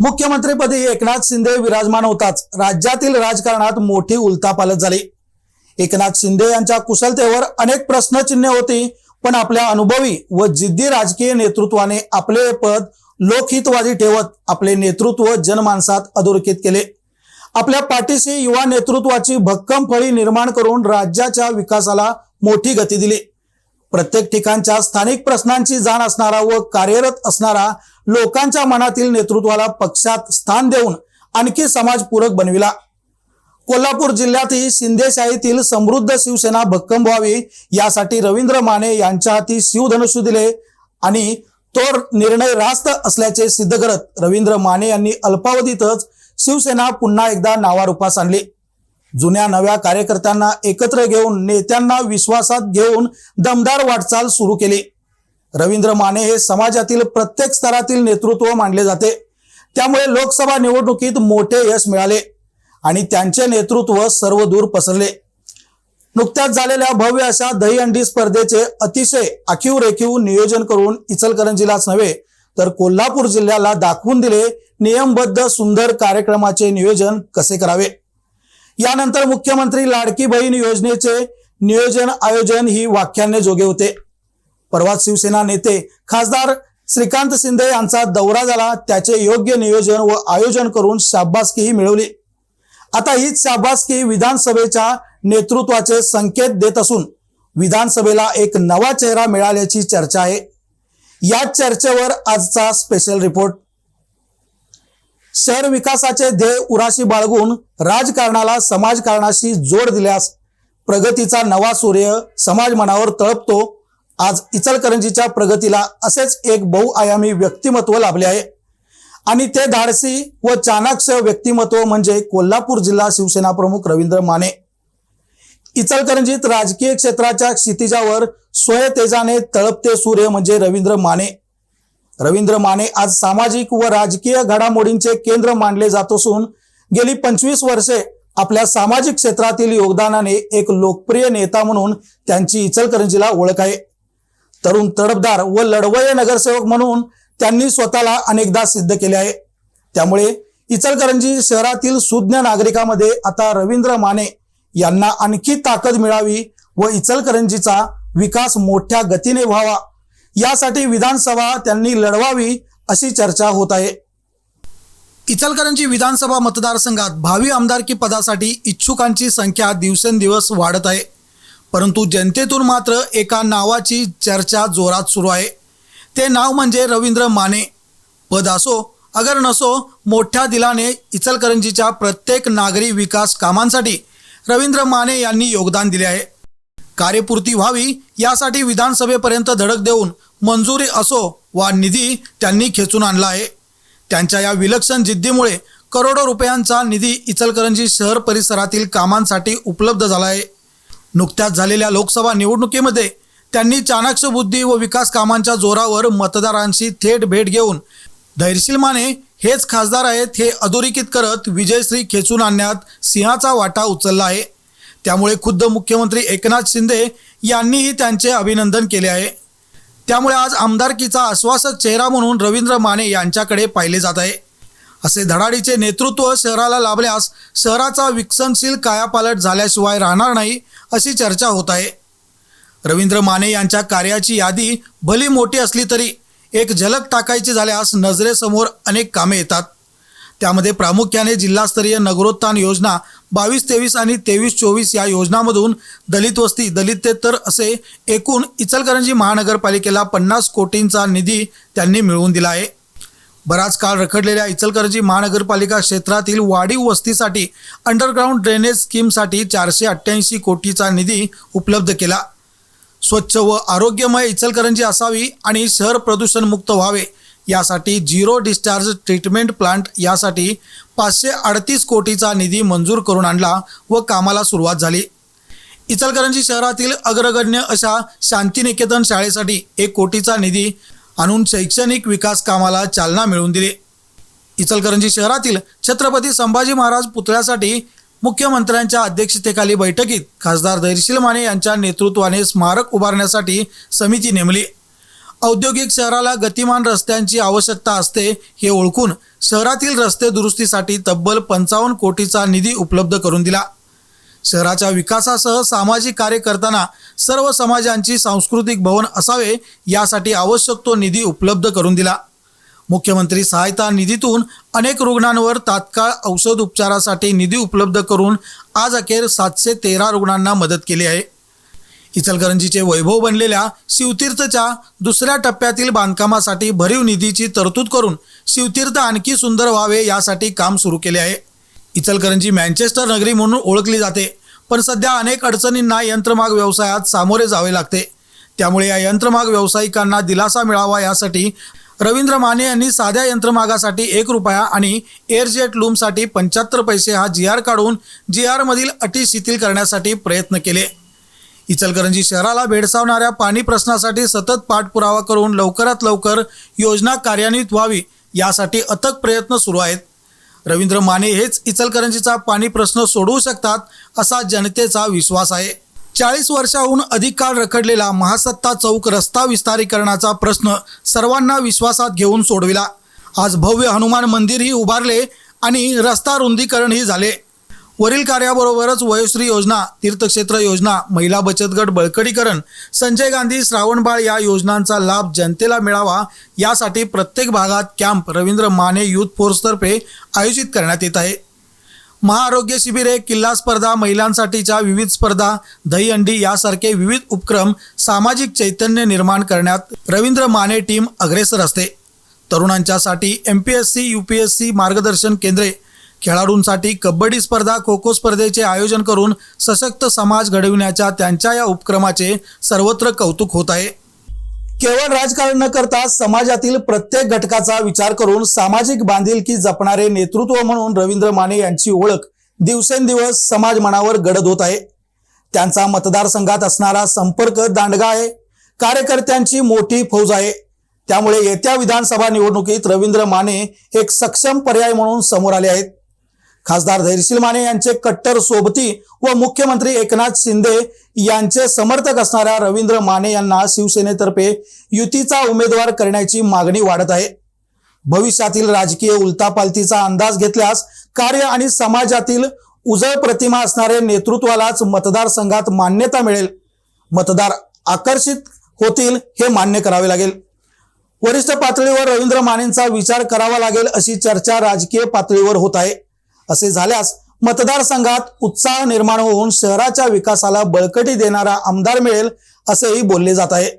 मुख्यमंत्रीपदी एकनाथ शिंदे विराजमान होताच. राज्यातील राजकारणात मोठी उलथापालत झाली. एकनाथ शिंदे यांच्या कुशलतेवर अनेक प्रश्नचिन्हे होती पण आपल्या अनुभवी व जिद्दी राजकीय नेतृत्वाने आपले पद लोकहितवादी ठेवत आपले नेतृत्व जनमानसात अधोरेखित केले. आपल्या पाठीशी युवा नेतृत्वाची भक्कम फळी निर्माण करून राज्याच्या विकासाला मोठी गती दिली. प्रत्येक ठिकाणच्या स्थानिक प्रश्नांची जाण असणारा व कार्यरत असणारा लोकांच्या मनातील नेतृत्वाला पक्षात स्थान देऊन आणखी समाजपूरक बनविला. कोल्हापूर जिल्ह्यातही शिंदेशाहीतील समृद्ध शिवसेना भक्कम व्हावी यासाठी रवींद्र माने यांच्या हाती शिवधनुष्य दिले आणि तो निर्णय रास्त असल्याचे सिद्ध करत रवींद्र माने यांनी अल्पावधीतच शिवसेना पुन्हा एकदा नावारूपास आणली. जुन्या नव्या कार्यकर्त्यांना एकत्र घेऊन नेत्यांना विश्वासात घेऊन दमदार वाटचाल सुरू केली. रवींद्र माने हे समाजातील प्रत्येक स्तरातील नेतृत्व मानले जाते. त्यामुळे लोकसभा निवडणुकीत मोठे यश मिळाले आणि त्यांचे नेतृत्व सर्वदूर पसरले. नुकत्याच झालेल्या भव्य अशा दहीहंडी स्पर्धेचे अतिशय आखीव रेखीव नियोजन करून इचलकरंजीलाच नव्हे तर कोल्हापूर जिल्ह्याला दाखवून दिले नियमबद्ध सुंदर कार्यक्रमाचे नियोजन कसे करावे? यानंतर मुख्यमंत्री लाडकी बहीण योजनेचे नियोजन आयोजन ही वाख्याने जोगे होते. परवाच शिवसेना नेते खासदार श्रीकांत शिंदे यांचा दौरा झाला. त्याचे योग्य नियोजन व आयोजन करून शाबासकीही मिळवली. आता हीच शाबासकी विधानसभेच्या नेतृत्वाचे संकेत देत असून विधानसभेला एक नवा चेहरा मिळाल्याची चर्चा आहे. याच चर्चेवर आजचा स्पेशल रिपोर्ट शहर विकासाचे ध्येय उराशी बाळगून राजकारणाला समाजकारणाशी जोड दिल्यास प्रगतीचा नवा सूर्य समाज मनावर तळपतो. आज इचलकरंजीच्या प्रगतीला असेच एक बहुआयामी व्यक्तिमत्व लाभले आहे. आणि ते धाडसी व चाणाक्ष व्यक्तिमत्व म्हणजे कोल्हापूर जिल्हा शिवसेना प्रमुख रवींद्र माने. इचलकरंजीत राजकीय क्षेत्राच्या क्षितिजावर स्वयतेजाने तळपते सूर्य म्हणजे रवींद्र माने. रवींद्र माने आज सामाजिक व राजकीय घडामोडींचे केंद्र मानले जात असून गेली पंचवीस वर्षे आपल्या सामाजिक क्षेत्रातील योगदानाने एक लोकप्रिय नेता म्हणून त्यांची इचलकरंजीला ओळख आहे. तरुण तडफदार व लढवय नगरसेवक म्हणून त्यांनी स्वतःला अनेकदा सिद्ध केले आहे. त्यामुळे इचलकरंजी शहरातील सुज्ञ नागरिकांमध्ये आता रवींद्र माने यांना आणखी ताकद मिळावी व इचलकरंजीचा विकास मोठ्या गतीने व्हावा यासाठी विधानसभा त्यांनी लढवावी अशी चर्चा होत आहे. इचलकरंजी विधानसभा मतदारसंघात भावी आमदारकी पदासाठी इच्छुकांची संख्या दिवसेंदिवस वाढत आहे. परंतु जनतेतून मात्र एका नावाची चर्चा जोरात सुरू आहे. ते नाव म्हणजे रवींद्र माने. पद असो अगर नसो मोठ्या दिलाने इचलकरंजीच्या प्रत्येक नागरी विकास कामांसाठी रवींद्र माने यांनी योगदान दिले आहे. कार्यपूर्ती व्हावी यासाठी विधानसभेपर्यंत धडक देऊन मंजुरी असो वा निधी त्यांनी खेचून आणला आहे. त्यांच्या या विलक्षण जिद्दीमुळे करोडो रुपयांचा निधी इचलकरंजी शहर परिसरातील कामांसाठी उपलब्ध झाला आहे. नुकत्याच झालेल्या लोकसभा निवडणुकीमध्ये त्यांनी चाणाक्ष बुद्धी व विकास कामांच्या जोरावर मतदारांशी थेट भेट घेऊन धैर्यशील माने हेच खासदार आहेत हे अधोरेखित करत विजयश्री खेचून आणण्यात सिंहाचा वाटा उचलला आहे. त्यामुळे खुद्द मुख्यमंत्री एकनाथ शिंदे यांनीही त्यांचे अभिनंदन केले आहे. त्यामुळे आज आमदारकीचा आश्वासक चेहरा म्हणून रवींद्र माने यांच्याकडे पाहिले जात आहे. असे धडाडीचे नेतृत्व शहराला लाभल्यास शहराचा विकसनशील कायापालट झाल्याशिवाय राहणार नाही अशी चर्चा होत आहे. रवींद्र माने यांच्या कार्याची यादी भली मोठी असली तरी एक झलक टाकायची झाल्यास नजरेसमोर अनेक कामे येतात. त्यामध्ये प्रामुख्याने जिल्हास्तरीय नगरोत्थान योजना बावीस तेवीस आणि तेवीस चोवीस या योजनामधून दलित वस्ती दलितेतर असे एकूण इचलकरंजी महानगरपालिकेला पन्नास कोटींचा निधी त्यांनी मिळवून दिला आहे. बराच काळ रखडलेल्या इचलकरंजी महानगरपालिका क्षेत्रातील वाढीव वस्तीसाठी अंडरग्राऊंड ड्रेनेज स्कीमसाठी चारशे अठ्ठ्याऐंशी कोटीचा निधी उपलब्ध केला. स्वच्छ व आरोग्यमय इचलकरंजी असावी आणि शहर प्रदूषणमुक्त व्हावे यासाठी झिरो डिस्चार्ज ट्रीटमेंट प्लांट यासाठी पाचशे अडतीस कोटीचा निधी मंजूर करून आणला व कामाला सुरुवात झाली. इचलकरंजी शहरातील अग्रगण्य अशा शांतिनिकेतन शाळेसाठी एक कोटीचा निधी आणून शैक्षणिक विकास कामाला चालना मिळवून दिली. इचलकरंजी शहरातील छत्रपती संभाजी महाराज पुतळ्यासाठी मुख्यमंत्र्यांच्या अध्यक्षतेखाली बैठकीत खासदार धैर्यशील माने यांच्या नेतृत्वाने स्मारक उभारण्यासाठी समिती नेमली. औद्योगिक शहराला गतिमान रस्त्यांची आवश्यकता असते हे ओळखून शहरातील रस्ते दुरुस्तीसाठी तब्बल पंचावन्न कोटीचा निधी उपलब्ध करून दिला. शहराच्या विकासासह सामाजिक कार्य करताना सर्व समाजांची सांस्कृतिक भवन असावे यासाठी आवश्यक तो निधी उपलब्ध करून दिला. मुख्यमंत्री सहायता निधीतून अनेक रुग्णांवर तात्काळ औषध उपचारासाठी निधी उपलब्ध करून आज अखेर सातशे तेरा रुग्णांना मदत केली आहे. इचलकरंजीचे वैभव बनलेल्या शिवतीर्थच्या दुसऱ्या टप्प्यातील बांधकामासाठी भरीव निधीची तरतूद करून शिवतीर्थ आणखी सुंदर व्हावे यासाठी काम सुरू केले आहे. इचलकरंजी मँचेस्टर नगरी म्हणून ओळखली जाते पण सध्या अनेक अडचणींना यंत्रमाग व्यवसायात सामोरे जावे लागते. त्यामुळे या यंत्रमाग व्यावसायिकांना दिलासा मिळावा यासाठी रवींद्र माने यांनी साध्या यंत्रमागासाठी एक रुपया आणि एअरजेट लूमसाठी पंच्याहत्तर पैसे हा जी आर काढून जी आरमधील अटी शिथिल करण्यासाठी प्रयत्न केले. इचलकरंजी शहराला भेडसावणाऱ्या पाणी प्रश्नासाठी सतत पाठपुरावा करून लवकरात लवकर योजना कार्यान्वित व्हावी यासाठी अथक प्रयत्न सुरू आहेत. रवींद्र माने हेच इचलकरंजीचा पाणी प्रश्न सोडवू शकतात असा जनतेचा विश्वास आहे. चाळीस वर्षाहून अधिक काळ रखडलेला महासत्ता चौक रस्ता विस्तारीकरणाचा प्रश्न सर्वांना विश्वासात घेऊन सोडविला. आज भव्य हनुमान मंदिरही उभारले आणि रस्ता रुंदीकरणही झाले. वरील कार्याबरोबरच वयोश्री योजना तीर्थक्षेत्र योजना महिला बचत गट बळकटीकरण संजय गांधी श्रावणबाळ या योजनांचा लाभ जनतेला मिळावा यासाठी प्रत्येक भागात कॅम्प रवींद्र माने युथ फोर्सतर्फे आयोजित करण्यात येत आहे. महाआरोग्य शिबिरे किल्ला स्पर्धा महिलांसाठीच्या विविध स्पर्धा दहीहंडी यासारखे विविध उपक्रम सामाजिक चैतन्य निर्माण करण्यात रवींद्र माने टीम अग्रेसर असते. तरुणांच्यासाठी M P S C U P S C मार्गदर्शन केंद्रे खेळाडूंसाठी कबड्डी स्पर्धा खो खो स्पर्धेचे आयोजन करून सशक्त समाज घडविण्याच्या त्यांच्या या उपक्रमाचे सर्वत्र कौतुक होत आहे. केवळ राजकारण न करता समाजातील प्रत्येक घटकाचा विचार करून सामाजिक बांधिलकी जपणारे नेतृत्व म्हणून रवींद्र माने यांची ओळख दिवसेंदिवस समाज मनावर गडद होत आहे. त्यांचा मतदारसंघात असणारा संपर्क दांडगा आहे. कार्यकर्त्यांची मोठी फौज आहे. त्यामुळे येत्या विधानसभा निवडणुकीत रवींद्र माने एक सक्षम पर्याय म्हणून समोर आले आहेत. खासदार धैर्यशील माने यांचे कट्टर सोबती व मुख्यमंत्री एकनाथ शिंदे यांचे समर्थक असणाऱ्या रवींद्र माने यांना शिवसेनेतर्फे युतीचा उमेदवार करण्याची मागणी वाढत आहे. भविष्यातील राजकीय उलतापालतीचा अंदाज घेतल्यास कार्य आणि समाजातील उजळ प्रतिमा असणारे नेतृत्वालाच मतदारसंघात मान्यता मिळेल. मतदार आकर्षित होतील हे मान्य करावे लागेल. वरिष्ठ पातळीवर रवींद्र मानेंचा विचार करावा लागेल अशी चर्चा राजकीय पातळीवर होत आहे. असे झाल्यास मतदारसंघात उत्साह निर्माण होऊन शहराच्या विकासाला बळकटी देणारा आमदार मिळेल असेही बोलले जात आहे.